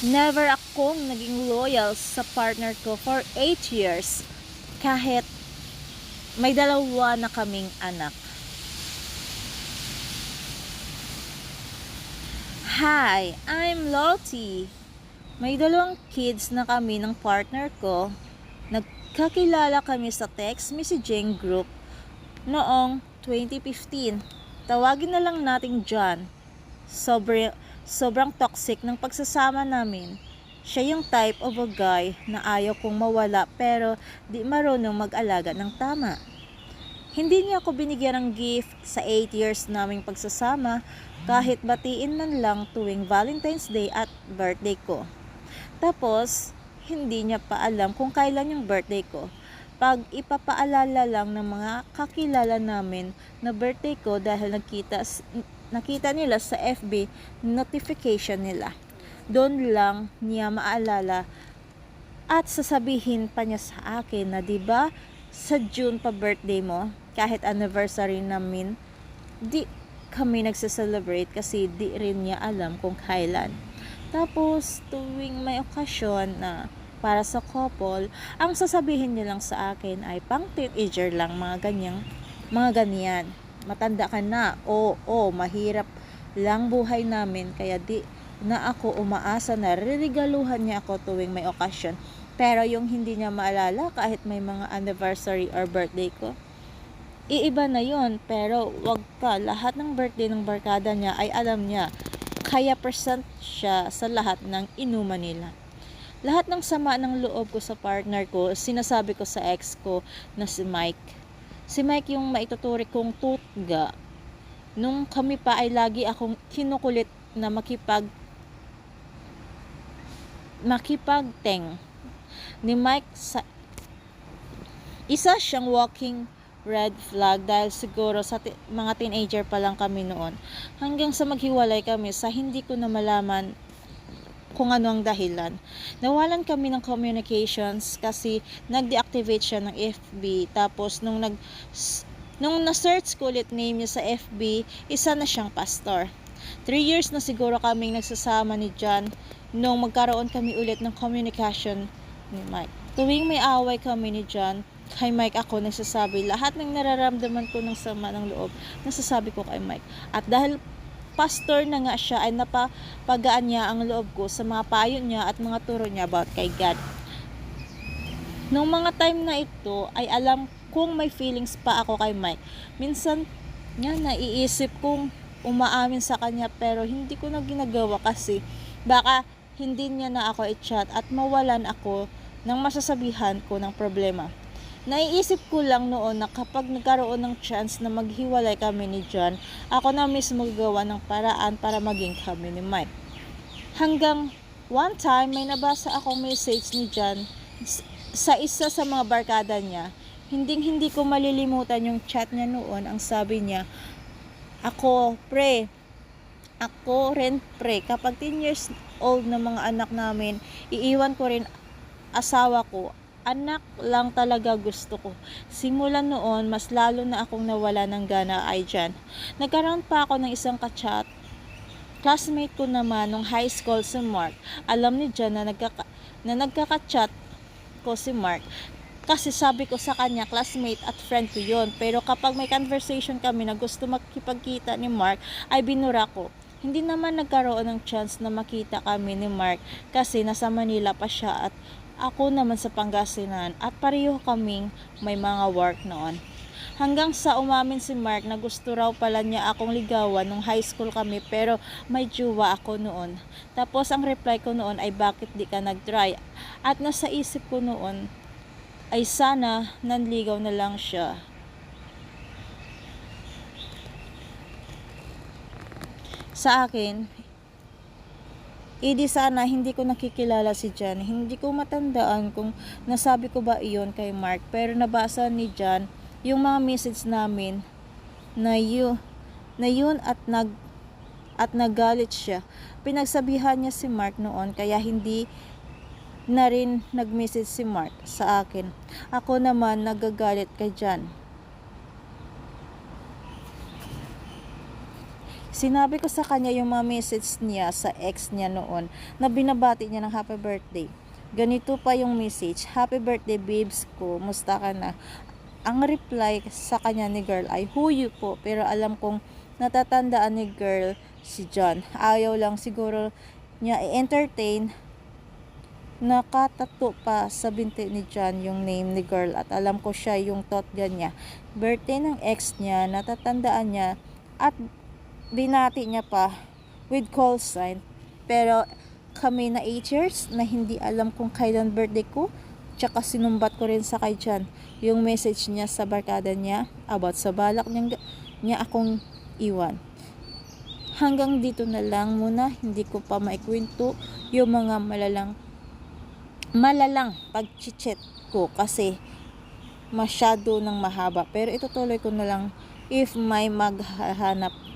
Never akong naging loyal sa partner ko for 8 years. Kahit may dalawa na kaming anak. Hi, I'm Lottie. May dalawang kids na kami ng partner ko. Nagkakilala kami sa text messaging group noong 2015. Tawagin na lang natin John. Sobre, sobrang toxic ng pagsasama namin. Siya yung type of a guy na ayaw kong mawala pero di marunong mag-alaga ng tama. Hindi niya ako binigyan ng gift sa 8 years naming pagsasama kahit batiin man lang tuwing Valentine's Day at birthday ko. Tapos, hindi niya pa alam kung kailan yung birthday ko. Pag ipapaalala lang ng mga kakilala namin na birthday ko dahil nakita, nakita nila sa FB notification nila. Doon lang niya maalala at sasabihin pa niya sa akin na 'di ba sa June pa birthday mo kahit anniversary namin di kami nagse-celebrate kasi di rin niya alam kung kailan. Tapos tuwing may okasyon na para sa couple, ang sasabihin niya lang sa akin ay pang teenager lang mga ganyang mga ganyan. Matanda ka na. O, o, mahirap lang buhay namin kaya di na ako umaasa na ririgaluhan niya ako tuwing may okasyon. Pero yung hindi niya maalala kahit may mga anniversary or birthday ko, iiba na yon pero wag ka lahat ng birthday ng barkada niya ay alam niya kaya present siya sa lahat ng inuman nila lahat ng sama ng loob ko sa partner ko sinasabi ko sa ex ko na si Mike si Mike yung maituturi kong tutga. Nung kami pa ay lagi akong kinukulit na makipag makipagteng. Ni Mike sa isa siyang walking red flag dahil siguro sa mga teenager pa lang kami noon. Hanggang sa maghiwalay kami sa hindi ko na malaman kung ano ang dahilan. Nawalan kami ng communications kasi nag-deactivate siya ng FB tapos nung nag nung na-search ko ulit name niya sa FB, isa na siyang pastor. Three years na siguro kaming nagsasama ni John nung magkaroon kami ulit ng communication ni Mike. Tuwing may away kami ni John, kay Mike ako nagsasabi lahat ng nararamdaman ko ng sama ng loob, nasasabi ko kay Mike. At dahil pastor na nga siya ay napapagaan niya ang loob ko sa mga payo niya at mga turo niya about kay God. Nung mga time na ito ay alam kong may feelings pa ako kay Mike. Minsan nga naiisip kong umaamin sa kanya pero hindi ko na ginagawa kasi baka hindi niya na ako i-chat at mawalan ako ng masasabihan ko ng problema. Naiisip ko lang noon na kapag nagkaroon ng chance na maghiwalay kami ni John, ako na mismo gagawa ng paraan para maging kami ni Mike. Hanggang one time may nabasa akong message ni John sa isa sa mga barkada niya. Hinding hindi ko malilimutan yung chat niya noon. Ang sabi niya, ako, pre, ako rin pre, kapag 10 years old na mga anak namin, iiwan ko rin asawa ko anak lang talaga gusto ko. Simulan noon, mas lalo na akong nawala ng gana ay dyan. Nagkaroon pa ako ng isang kachat. Classmate ko naman nung high school si Mark. Alam ni Jan na, nagkaka, na nagkakachat ko si Mark. Kasi sabi ko sa kanya, classmate at friend ko yon Pero kapag may conversation kami na gusto makipagkita ni Mark, ay binura ko. Hindi naman nagkaroon ng chance na makita kami ni Mark kasi nasa Manila pa siya at ako naman sa Pangasinan at pareho kaming may mga work noon. Hanggang sa umamin si Mark na gusto raw pala niya akong ligawan nung high school kami pero may juwa ako noon. Tapos ang reply ko noon ay bakit di ka nag-try? At nasa isip ko noon ay sana nanligaw na lang siya. Sa akin, Idi sana hindi ko nakikilala si Jan. Hindi ko matandaan kung nasabi ko ba iyon kay Mark. Pero nabasa ni Jan yung mga message namin na yun, na yun at nag at nagalit siya. Pinagsabihan niya si Mark noon kaya hindi na rin nag-message si Mark sa akin. Ako naman nagagalit kay Jan. Sinabi ko sa kanya yung mga message niya sa ex niya noon na binabati niya ng happy birthday. Ganito pa yung message, Happy birthday babes ko, musta ka na? Ang reply sa kanya ni girl ay, Huyo po, pero alam kong natatandaan ni girl si John. Ayaw lang siguro niya i-entertain nakatato pa sa binti ni John yung name ni girl at alam ko siya yung totga niya. Birthday ng ex niya, natatandaan niya at binati niya pa with call sign. Pero kami na 8 years na hindi alam kung kailan birthday ko. Tsaka sinumbat ko rin sa kay John yung message niya sa barkada niya about sa balak niya, niya akong iwan. Hanggang dito na lang muna, hindi ko pa maikwento yung mga malalang malalang pag-chit ko kasi masyado ng mahaba. Pero itutuloy ko na lang if may maghahanap